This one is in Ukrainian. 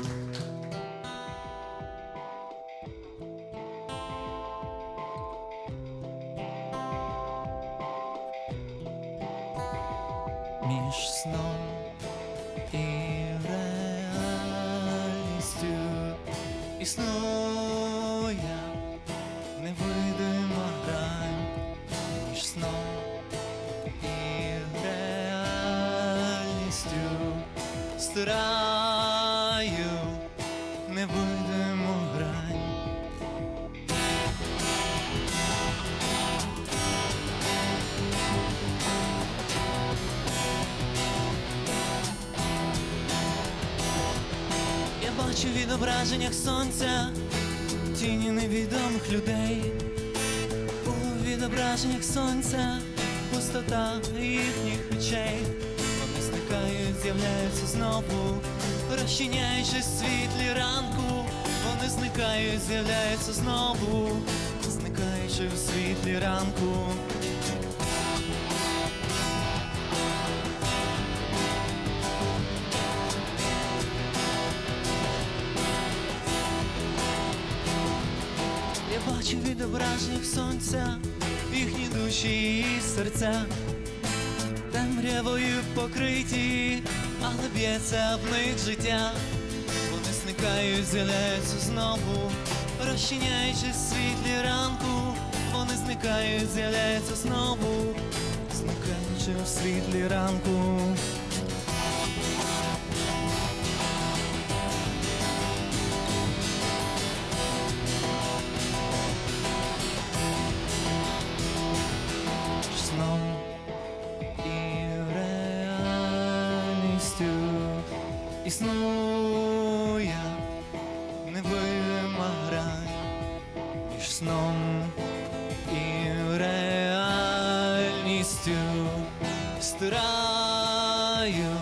між сном і реальністю існує невидима грань. Між сном і реальністю стираю бачу в відображеннях сонця тіні невідомих людей. У відображеннях сонця пустота їхніх очей. Вони зникають, з'являються знову, розчиняючись світлі ранку. Вони зникають, з'являються знову, зникаючи в світлі ранку. Бачу в відображеннях сонця, їхні душі і серця, темрявою покриті, але б'ється в них життя. Вони зникають, з'являються знову, розчиняючись світлі ранку. Вони зникають, з'являються знову, зникаючи в світлі ранку. Існує невидима грань між сном і реальністю. Стираю